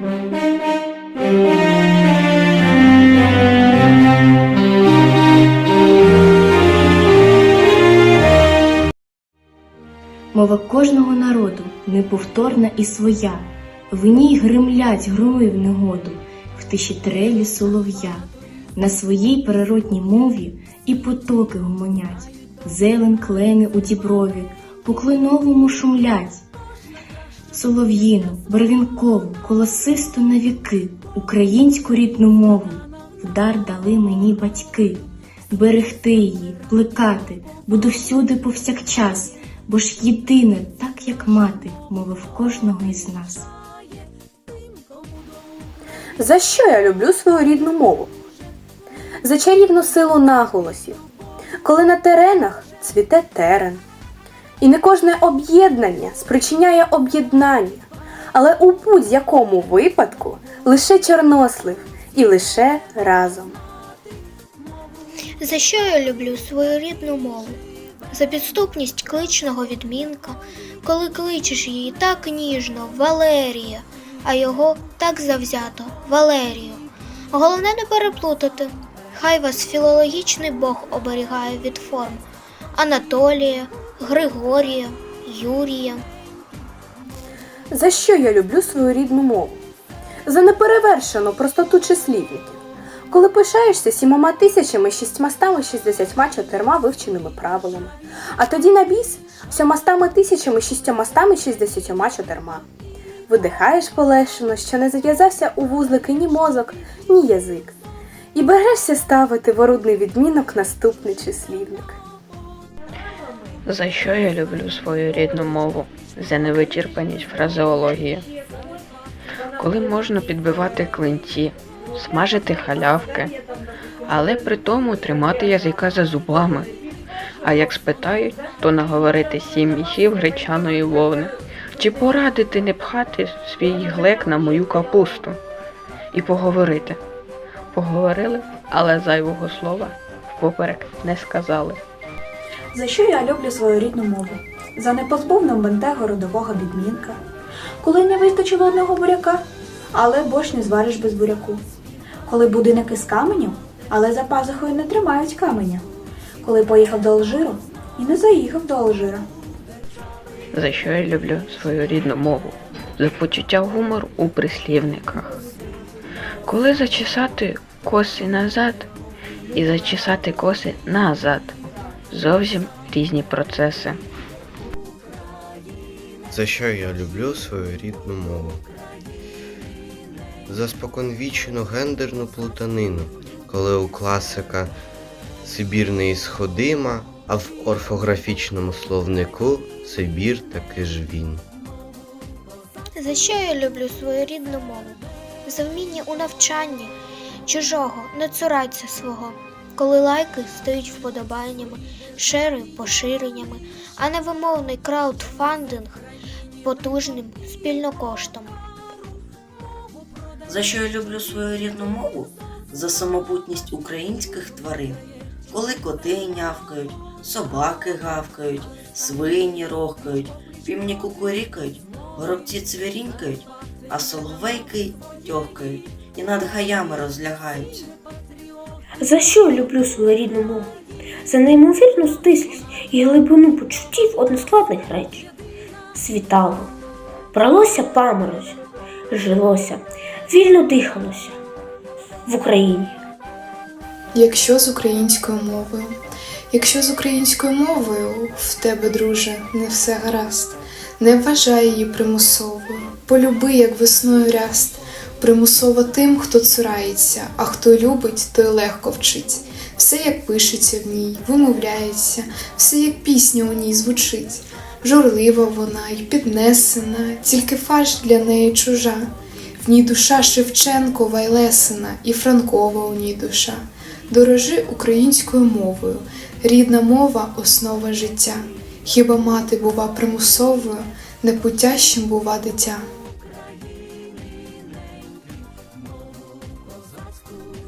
Мова кожного народу неповторна і своя, в ній гримлять громи в негоду, в тиші трелі солов'я, на своїй природній мові і потоки гомонять, зелен клени у діброві, по клиновому шумлять. Солов'їну, барвінкову, колосисту на віки, українську рідну мову вдар дали мені батьки. Берегти її, плекати, буду всюди повсякчас, бо ж єдине, так як мати, мовив кожного із нас. За що я люблю свою рідну мову? За чарівну силу наголосів, коли на теренах цвіте терен. І не кожне об'єднання спричиняє об'єднання, але у будь-якому випадку лише чорнослив і лише разом. За що я люблю свою рідну мову? За підступність кличного відмінка, коли кличеш її так ніжно Валерія, а його так завзято Валерію. Головне не переплутати. Хай вас філологічний Бог оберігає від форм Анатолія, Григорія, Юрія. За що я люблю свою рідну мову? За неперевершену простоту числівників. Коли пишаєшся сімома тисячами шістьмастами шістдесятьма чотирма вивченими правилами, а тоді на біс сьомастами тисячами шістьомастами шістдесятьома чотирма. Видихаєш полегшено, що не зав'язався у вузлики ні мозок, ні язик. І берешся ставити ворудний відмінок наступний числівник. За що я люблю свою рідну мову? За невичерпаність фразеології. Коли можна підбивати клинці, смажити халявки, але при тому тримати язика за зубами. А як спитають, то наговорити сім міхів гречаної вовни, чи порадити не пхати свій глек на мою капусту і поговорити. Поговорили, але зайвого слова впоперек не сказали. За що я люблю свою рідну мову? За непозбувну бентегу родового відмінка. Коли не вистачило одного буряка, але борщ не звариш без буряку. Коли будинок із каменю, але за пазухою не тримають каменя. Коли поїхав до Алжиру і не заїхав до Алжира. За що я люблю свою рідну мову? За почуття гумору у прислівниках. Коли зачесати коси назад і зачесати коси назад. Зовсім різні процеси. За що я люблю свою рідну мову? За споконвічну гендерну плутанину, коли у класика Сибір не ісходима, а в орфографічному словнику Сибір таки ж він. За що я люблю свою рідну мову? За вміння у навчанні чужого не цураться свого, коли лайки стають вподобаннями, шери поширеннями, а невимовний краудфандинг потужним спільнокоштом. За що я люблю свою рідну мову? За самобутність українських тварин. Коли коти нявкають, собаки гавкають, свині рохкають, півні кукурікають, горобці цвірінькають, а соловейки тьохкають і над гаями розлягаються. За що люблю свою рідну мову? За неймовірну стислість і глибину почуттів односкладних речей. Світало, бралося паморозь, жилося, вільно дихалося в Україні. Якщо з українською мовою, якщо з українською мовою в тебе, друже, не все гаразд, не вважай її примусовою, полюби, як весною ряст, примусово тим, хто цурається, а хто любить, той легко вчить. Все, як пишеться в ній, вимовляється, все, як пісня у ній звучить. Журлива вона й піднесена, тільки фальш для неї чужа. В ній душа Шевченкова й Лесина, і Франкова у ній душа. Дорожи українською мовою, рідна мова основа життя. Хіба мати бува примусовою, непутящим бува дитя. cool.